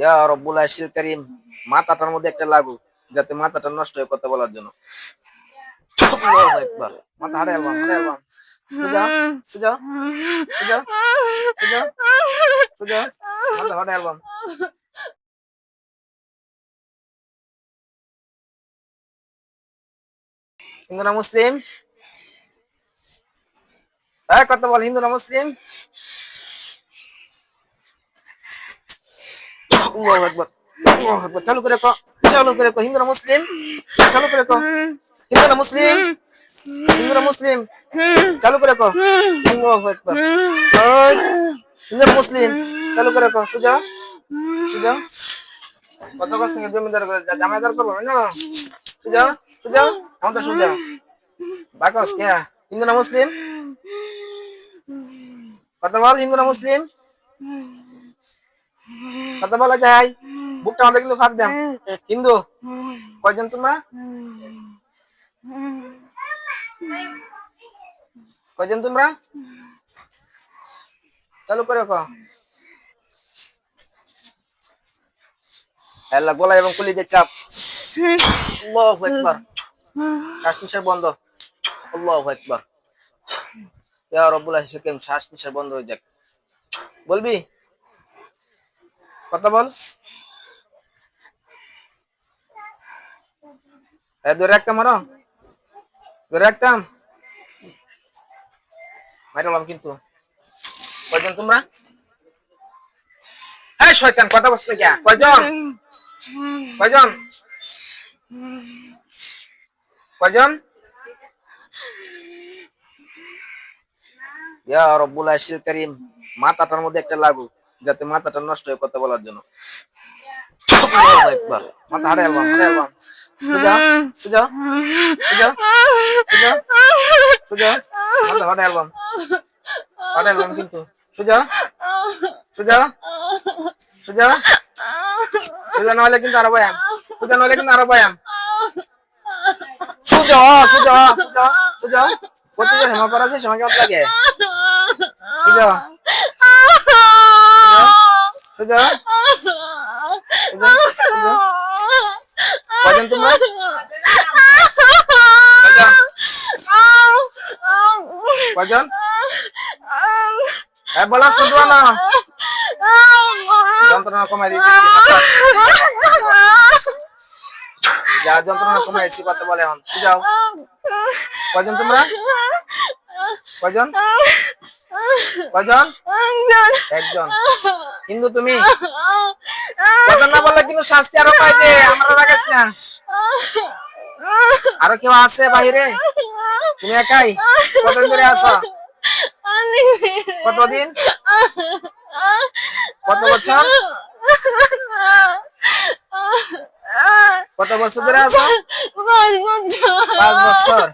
ইয়া রব্বুল আশির করিম, মাথাটার মধ্যে একটা লাগু, যাতে মাথাটা নষ্ট হয়ে কথা বলার জন্য। মাথা হিন্দু না মুসলিম? কত বল, হিন্দু না মুসলিম? আল্লাহু আকবার আল্লাহু আকবার চালু করে কো চালু করে কো হিন্দু না মুসলিম চালু করে কো হিন্দু না মুসলিম হিন্দু না মুসলিম চালু করে কো আল্লাহু আকবার ওই হিন্দু না মুসলিম চালু করে কো সুজা সুজা কত কষ্ট নিয়ে জমিদার করে জামাইদার করব না সুজা সুজা আমাদের সুজা বাকস কে হিন্দু না মুসলিম কথা বল হিন্দু না মুসলিম কথা বলা যায়। বুকটা আমাদের কিন্তু ফাঁক দাম কিন্তু, কয়জন তোমরা? কয়জন তোমরা? চালু করে ক গলা এবং কলিজের চাপ। আল্লাহু শ্বাস বন্ধ। আল্লাহু আকবার। ইয়া বন্ধ হয়ে যাক। বলবি? কথা বল। ধরে কিন্তু। কয়জন তোমরা? এই কথা বলছো কে কয়জন? কয়জন? কয়জন? ইয়া রব্বুল আশির করিম, মাথাটার মধ্যে একটা লাগু। যাতে মাথাটা নষ্ট হয়ে কথা বলার জন্য। সুজা সুজা সুজা সুজা সুজা কিন্তু। সুজা সুজা সুজা সুজা কিন্তু আরও ব্যায়াম সুজা সুজা সুজা সুজা সুজা। হেমা করা আছে সময় কেমন লাগে। সুজা সুজা সুজা সুজা কজন তোমরা কজন কজন হ্যাঁ বলা শুধু না যন্ত্রণা কমাই দিচ্ছি যা যন্ত্রণা কমাই দিচ্ছি কথা বলে এখন যাও কজন তোমরা কজন কজন একজন কিন্তু তুমি? না বললে কিন্তু শাস্তি আরও পাইবে আমরা রাখাস না। আরও কেউ আছে বাইরে তুমি একাই? কতদিন ধরে আছো? কতদিন? কত বছর? কত বছর ধরে আছো? পাঁচ বছর।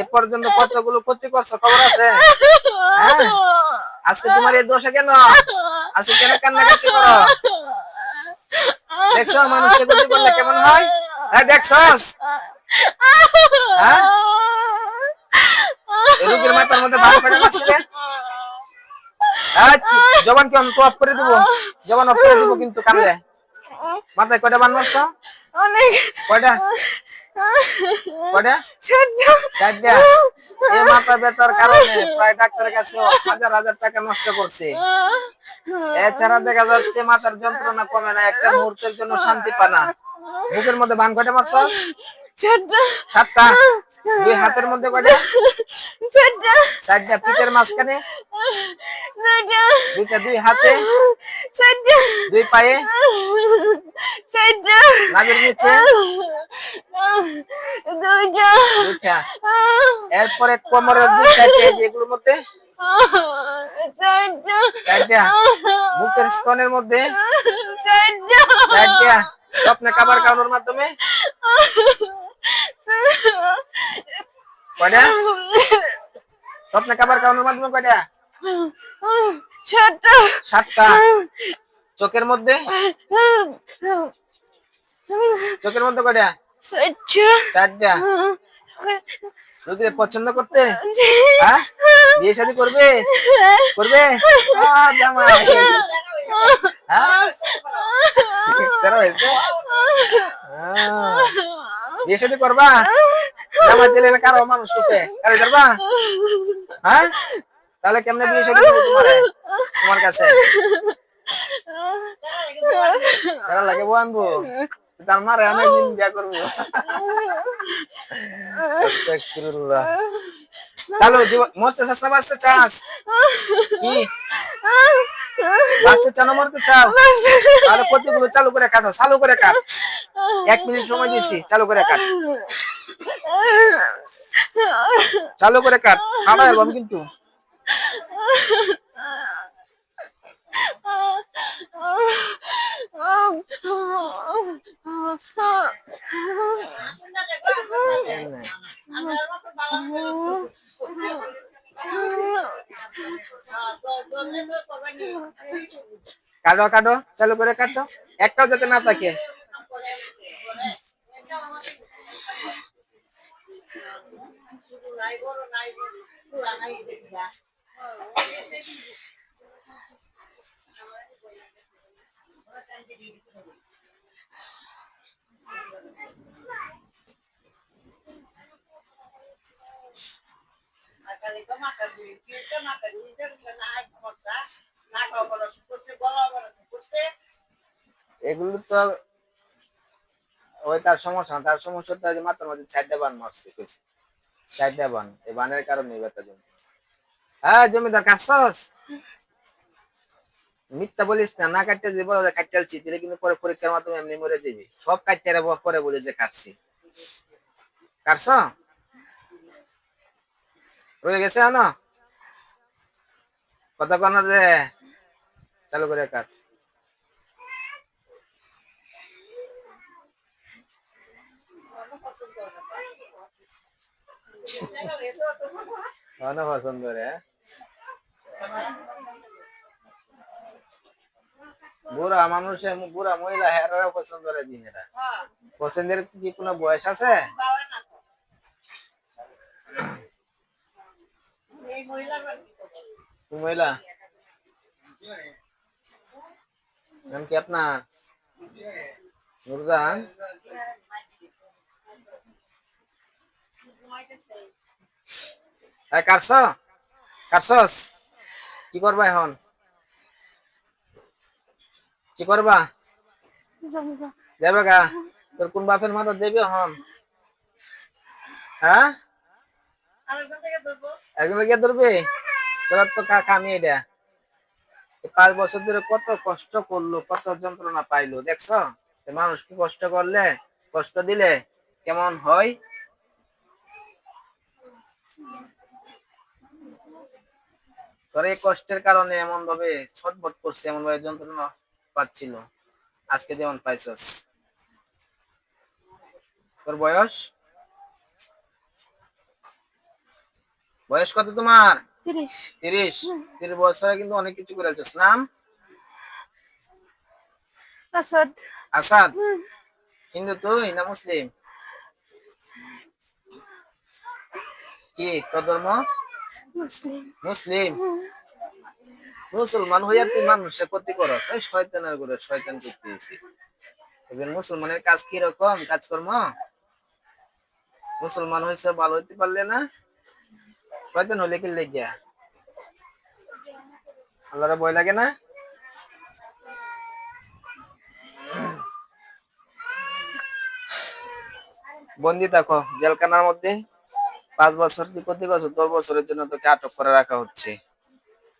এ পর্যন্ত কতগুলো ক্ষতি করছ? খবর আছে? হ্যাঁ? আজকে তোমার এই দোষে কেন? আজকে কেন কান্নাকাটি করো? দেখছ মানুষকে ক্ষতি করলে কেমন হয়? হ্যাঁ দেখছস হ্যাঁ? রোগীর মাথার মধ্যে ভালো ফেটে মারছিলে আচ্ছা জবান আমি তো অফ করে দেবো। জবান অফ করে দেবো কিন্তু কামড়ে। মাথায় কয়টা বান মারছো? অনেক। কয়টা? চারটা মাথা ব্যথার কারণে প্রায় ডাক্তারের কাছে হাজার হাজার টাকা নষ্ট করছে। এছাড়া দেখা যাচ্ছে মাথার যন্ত্রণা কমে না একটা মুহূর্তের জন্য শান্তি পানা বুকের মধ্যে বান কয়টা মারছ সাতটা? দুই হাতের মধ্যে কয়টা? চারটা পিঠের মাঝখানে? দুইটা দুই হাতে? দুই পায়ে? নিচে? দুইটা। এরপরে কোমরের দুই সাইডে যেগুলোর মধ্যে? চারটা বুকের স্তনের মধ্যে? স্বপ্নে খাবার খাওয়ানোর মাধ্যমে? কয়টা? স্বপ্নে খাবার খাওয়ানোর মাধ্যমে কয়টা? ছোট সাতটা? চোখের মধ্যে? চোখের মধ্যে কয়টা? চারটা। রোগীরে পছন্দ করতে? হ্যাঁ? বিয়ে শাদী করবে? করবে? হ্যাঁ? হয়েছে। আহ, বিয়ে শাদী করবা? জামাই দিলে না কারও মানুষ রূপে কারে করবা হ্যাঁ? তাহলে কেমনে বিয়ে শাদী করব তোমারে? তোমার কাছে? কারা লাগে বউ তার মারে অনেক দিন বিয়া করব। চালো মরতে চাস না, বাঁচতে চাস? কি? বাঁচতে চাও মরতে চাও? তাহলে প্রতিগুলো চালু করে কাটো, চালু করে কাট। এক মিনিট সময় দিয়েছি, চালু করে কাট। চালু করে কাট খাবার অ্যালবাম কিন্তু। কাটো কাটো চালু করে কাটো। একটাও যাতে না থাকে। এগুলো তো ওই তার সমস্যা তার সমস্যা মধ্যে চারটা বান মারছে চারটা বান, এই বানের কারণে জন্য হ্যাঁ জমিদার কাটছস মিথ্যা বলিস না না কাটতে যে বলা যায়, কাটতে আলছি কিন্তু পরে পরীক্ষার মাধ্যমে এমনি মরে যাবি। সব কাটতে পরে বলে যে কাটছি। কাটছ? রয়ে গেছে না কথা কন যে, চালু করে অনেক পছন্দ রে বুড়া মানুষের বুড়া মহিলা হেরাও পছন্দ করে জিনেরা। পছন্দের কি কোনো বয়স আছে? নাম কি আপনার? নুরজান কাটছ কি করবা এখন? কি করবা? যাবে গা। তোর কোন বাপের মাথা দেবে হন হ্যাঁ? একজন গিয়ে ধরবে? তোরা তো কাকা, আমি এটা পাঁচ বছর ধরে কত কষ্ট করল, কত যন্ত্রণা পাইলো, দেখছ? মানুষ কি কষ্ট করলে, কষ্ট দিলে, কেমন হয়? এই কষ্টের কারণে এমন ভাবে ছটফট করছে এমন ভাবে যন্ত্রণা পাচ্ছিল। আজকে যেমন পাইছস। তোর বয়স? বয়স কত তোমার? তিরিশ। তিরিশ। তিরিশ বছরে কিন্তু অনেক কিছু করেছিস নাম? আসাদ। আসাদ। হিন্দু তুই না মুসলিম? কি? তোর ধর্ম? মুসলিম। মুসলিম। মুসলমান হইয়া তুই মানুষের ক্ষতি করস। এই শয়তানের করে শয়তান করতেছি। এবার মুসলমানের কাজ কি রকম? কাজকর্ম? মুসলমান হয়েছে ভালো হইতে পারলে না? শয়তান হলে কি লেগিয়া আল্লাহরে ভয় লাগে না? বন্দি থাকো, জেলখানার মধ্যে পাঁচ বছর কি প্রতি বছর, দশ বছরের জন্য তোকে আটক করে রাখা হচ্ছে।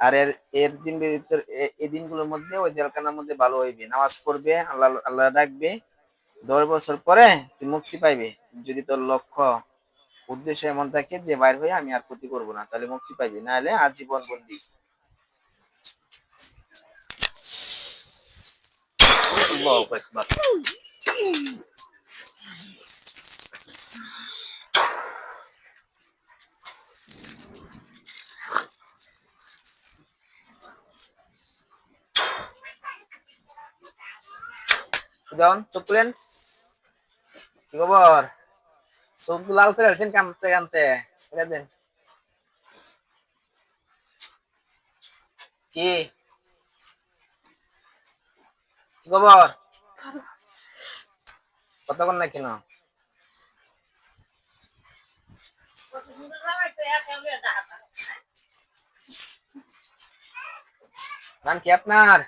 আর এর এর দিন ভিতর এই দিনগুলোর মধ্যে ওই জেলখানার মধ্যে ভালো হইবে। নামাজ পড়বে, আল্লাহ আল্লাহ ডাকবে। দশ বছর পরে তুই মুক্তি পাইবে। যদি তোর লক্ষ্য উদ্দেশ্য এমন থাকে যে, বাইর হয়ে আমি আর ক্ষতি করব না, তাহলে মুক্তি পাইবি না হলে আজীবন বন্দি। আকবার। সুজন কি খবর? চোখ লাল করে আছেন কামতে করে দেন। কি? খবর? কতক্ষণ না কেন? নাম কি আপনার?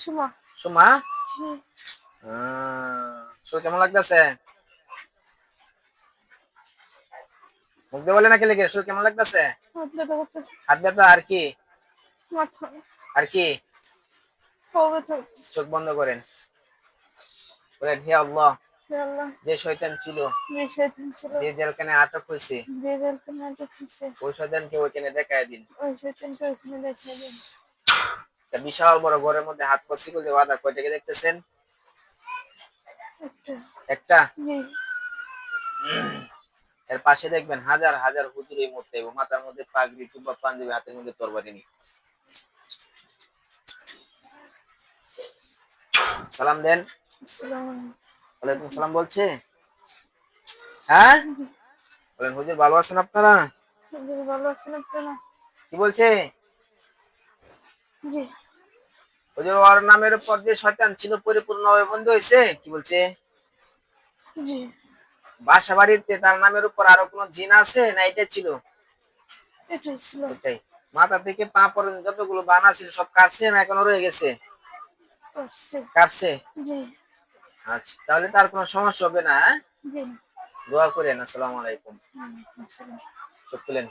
সুমা। সুমা কেমন লাগতেছে? মুখ দিয়ে বলে না কে লেগে? শরীর কেমন লাগতেছে? হাত ব্যথা করতেছে। হাত ব্যথা আর কি? আর কি? চোখ বন্ধ করেন। বলেন হে আল্লাহ হে আল্লাহ। যে শয়তান ছিল যে শয়তান ছিল। যে জেলখানে আটক হয়েছে ওই শয়তানকে ওইখানে দেখায় দিন। ওই শয়তানকে ওইখানে দেখা দিন। বিশাল বড় ঘরের মধ্যে হাত পা শিকল দিয়ে বাঁধা। কয়টাকে দেখতেছেন? একটা। একটা? জি। এর পাশে দেখবেন হাজার হাজার হুজুর এই মুহূর্তে এবং মাথার মধ্যে পাগড়ি কিংবা পাঞ্জাবি হাতের মধ্যে তরবারি নিয়ে। সালাম দেন। ওয়ালাইকুম সালাম বলছে। হ্যাঁ? বলেন হুজুর ভালো আছেন আপনারা? হুজুর ভালো আছেন আপনারা? কি বলছে? জি। হুজুর ওর নামের উপর যে শয়তান ছিল পরিপূর্ণ বন্ধ হয়েছে কি বলছে? জি। বাসা বাড়িতে তার নামের উপর আরও কোনো জিন আছে? না এটা ছিল? এটাই মাথা থেকে পা পর্যন্ত যতগুলো বান আছে সব কাটছে না এখনও রয়ে গেছে? কাটছে। আচ্ছা তাহলে তার কোনো সমস্যা হবে না হ্যাঁ? দোয়া করেন আসসালামু আলাইকুম। চোখ খুলেন।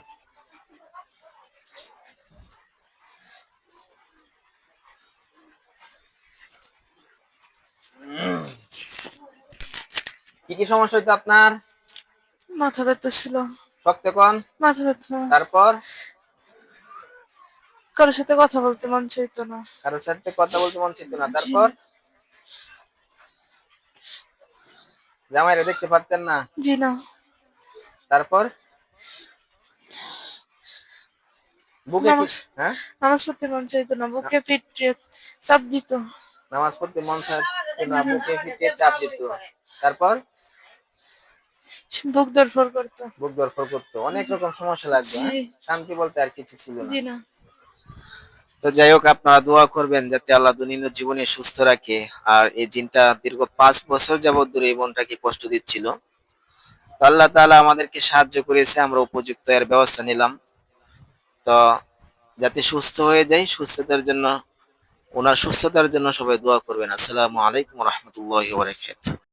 কি কি সমস্যা হইতো আপনার? মাথা ব্যথা ছিল। শক্ত কোন? মাথা ব্যথা। তারপর? কারোর সাথে কথা বলতে মন চাইতো না। কারোর সাথে কথা বলতে মন ছিল না। তারপর? জামাইরা দেখতে পারতেন না? জি না। তারপর? বুকে হ্যাঁ? নামাজ পড়তে মন চাইতো না। বুকে পিঠ চাপ দিত। নামাজ পড়তে মন চাইতো না। বুকে পিঠে চাপ দিত। তারপর? বুক করতো। বুক করতো। অনেক রকম সমস্যা হ্যাঁ? শান্তি বলতে আর কিছু ছিল না। জি না। তো যাই হোক আপনারা দোয়া করবেন যাতে আল্লাহ দুনিয়া জীবনে সুস্থ রাখে। আর এই জিনটা দীর্ঘ পাঁচ বছর যাবত ধরে এই বোনটাকে কষ্ট দিচ্ছিল। তো আল্লাহ তাআলা আমাদেরকে সাহায্য করেছে আমরা উপযুক্ত এর ব্যবস্থা নিলাম। তো যাতে সুস্থ হয়ে যায় সুস্থতার জন্য ওনার সুস্থতার জন্য সবাই দোয়া করবেন। আসসালামু আলাইকুম রহমতুল্লাহ বারাকাতুহু।